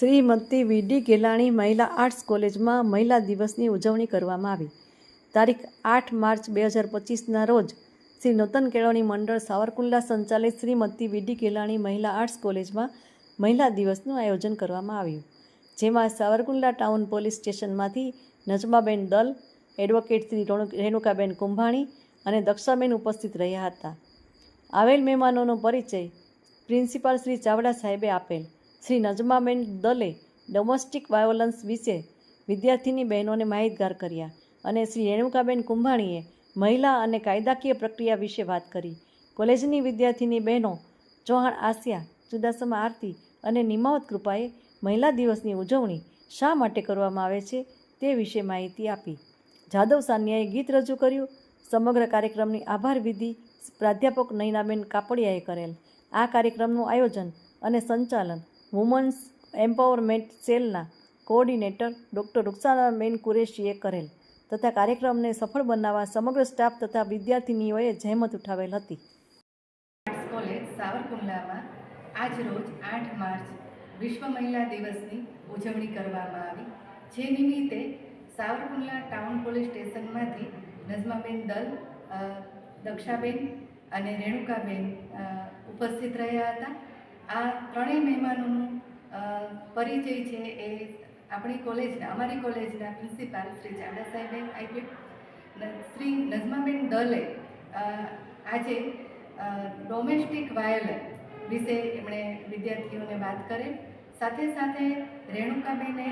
શ્રીમતી વીડી ગેલાણી મહિલા આર્ટ્સ કોલેજમાં મહિલા દિવસની ઉજવણી કરવામાં આવી. તારીખ આઠ માર્ચ બે હજાર પચીસના રોજ શ્રી નૂતન કેળવણી મંડળ સાવરકુંડલા સંચાલિત શ્રીમતી વીડી ગેલાણી મહિલા આર્ટ્સ કોલેજમાં મહિલા દિવસનું આયોજન કરવામાં આવ્યું. જેમાં સાવરકુંડલા ટાઉન પોલીસ સ્ટેશનમાંથી નજમાબેન દલ, એડવોકેટ શ્રી રોણુ- રેણુકાબેન કુંભાણી અને દક્ષાબેન ઉપસ્થિત રહ્યા હતા. આવેલ મહેમાનોનો પરિચય પ્રિન્સિપાલ શ્રી ચાવડા સાહેબે આપેલ. શ્રી નજમાબેન દલે ડોમેસ્ટિક વાયોલન્સ વિશે વિદ્યાર્થીની બહેનોને માહિતગાર કર્યા અને શ્રી રેણુકાબેન કુંભાણીએ મહિલા અને કાયદાકીય પ્રક્રિયા વિશે વાત કરી. કોલેજની વિદ્યાર્થીની બહેનો ચૌહાણ આસિયા, ચુડાસમા આરતી અને નિમાવત કૃપાએ મહિલા દિવસની ઉજવણી શા માટે કરવામાં આવે છે તે વિશે માહિતી આપી. જાદવ સાનિયાએ ગીત રજૂ કર્યું. સમગ્ર કાર્યક્રમની આભાર વિધિ પ્રાધ્યાપક નૈનાબેન કાપડિયાએ કરેલ. આ કાર્યક્રમનું આયોજન અને સંચાલન વુમન્સ એમ્પાવરમેન્ટ સેલના કોઓર્ડિનેટર ડૉક્ટર રૂકસાનાબેન કુરેશીએ કરેલ તથા કાર્યક્રમને સફળ બનાવવા સમગ્ર સ્ટાફ તથા વિદ્યાર્થિનીઓએ જહેમત ઉઠાવેલ હતી. કોલેજ સાવરકુંડલામાં આજ રોજ આઠ માર્ચ વિશ્વ મહિલા દિવસની ઉજવણી કરવામાં આવી. જે નિમિત્તે સાવરકુંડલા ટાઉન પોલીસ સ્ટેશનમાંથી નઝમાબેન દલ દક્ષાબેન અને રેણુકાબેન ઉપસ્થિત રહ્યા હતા. આ ત્રણેય મહેમાનોનું પરિચય છે એ આપણી કોલેજના અમારી કોલેજના પ્રિન્સિપાલ શ્રી ચાવડા સાહેબે આઈ શ્રી નઝમાબેન દલે આજે ડોમેસ્ટિક વાયોલન્સ વિશે એમણે વિદ્યાર્થીઓને વાત કરે. સાથે સાથે રેણુકાબેને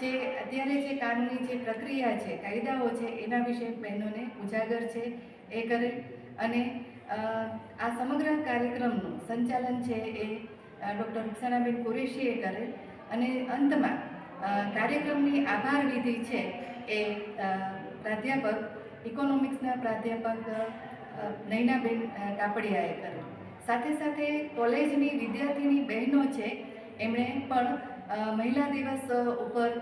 જે અત્યારે જે કાનૂની જે પ્રક્રિયા છે, કાયદાઓ છે, એના વિશે બહેનોને ઉજાગર છે એ કરે. અને આ સમગ્ર કાર્યક્રમનું સંચાલન છે એ ડૉક્ટર રૂક્ષાણાબેન કુરેશીએ કરેલ અને અંતમાં કાર્યક્રમની આભાર વિધિ છે એ પ્રાધ્યાપક, ઇકોનોમિક્સના પ્રાધ્યાપક નૈનાબેન કાપડિયાએ કરેલ સાથે સાથે કોલેજની વિદ્યાર્થીની બહેનો છે, એમણે પણ મહિલા દિવસ ઉપર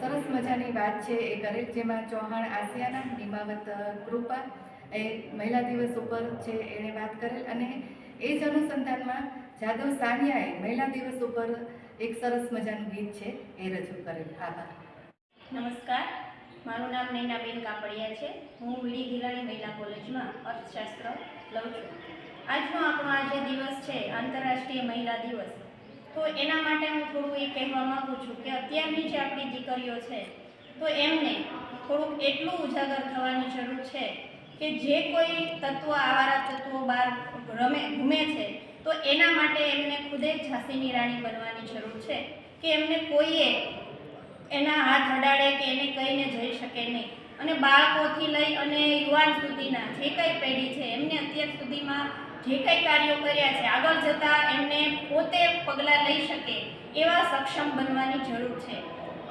સરસ મજાની વાત છે એ કરેલ, જેમાં ચૌહાણ આસિયાના નિમાવત કૃપા એ મહિલા દિવસ ઉપર છે એણે વાત કરેલ. અને એ જ અનુસંધાનમાં જાદવ સાનિયાએ મહિલા દિવસ ઉપર એક સરસ મજાનું ગીત છે એ રજૂ કરેલ. આભાર. નમસ્કાર. મારું નામ નૈનાબેન કાપડિયા છે. હું વીડી ગિલાણી મહિલા કોલેજમાં અર્થશાસ્ત્ર લઉં છું. આજનો આપણો આ જે દિવસ છે, આંતરરાષ્ટ્રીય મહિલા દિવસ, તો એના માટે હું થોડું એ કહેવા માગું છું કે અત્યારની જે આપણી દીકરીઓ છે, તો એમને થોડુંક એટલું ઉજાગર થવાની જરૂર છે કે જે કોઈ તત્વ, આવારા તત્વો બહાર રમે, ઘૂમે છે તો એના માટે એમને ખુદે ઝાંસીની રાણી બનવાની જરૂર છે કે એમને કોઈએ એના હાથ અડાડે કે એને કહીને જઈ શકે નહીં. અને બાળકોથી લઈ અને યુવાન સુધીના જે કંઈ પેઢી છે, એમને અત્યાર સુધીમાં જે કંઈ કાર્યો કર્યા છે, આગળ જતાં એમને પોતે પગલાં લઈ શકે એવા સક્ષમ બનવાની જરૂર છે.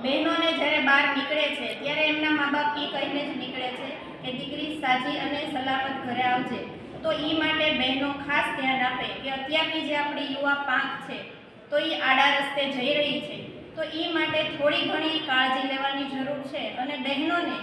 બહેનોને જ્યારે બહાર નીકળે છે, ત્યારે એમના મા બાપ એ કહીને જ નીકળે છે કે, દીકરી, સાજી અને સલામત ઘરે આવજે. તો એ માટે બહેનો ખાસ ધ્યાન આપે કે અત્યારની જે આપણી યુવા પાંખ છે, તો એ આડા રસ્તે જઈ રહી છે. તો એ માટે થોડી ઘણી કાળજી લેવાની જરૂર છે અને બહેનોને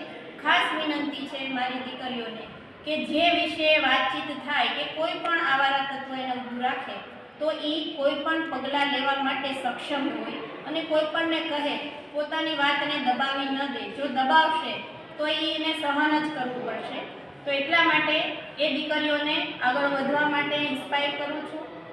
ખાસ વિનંતી છે મારી દીકરીઓને કે જે વિશે વાતચીત થાય કે કોઈ પણ આવારા તત્વ એને ઊભું રાખે, તો એ કોઈ પણ પગલાં લેવા માટે સક્ષમ હોય અને કોઈ પણને કહે, પોતાની વાતને દબાવી ન દે. જો દબાવશે, તો એને સહન જ કરવું પડશે. તો એટલા માટે એ દીકરીઓને આગળ વધવા માટે ઇન્સ્પાયર કરું છું.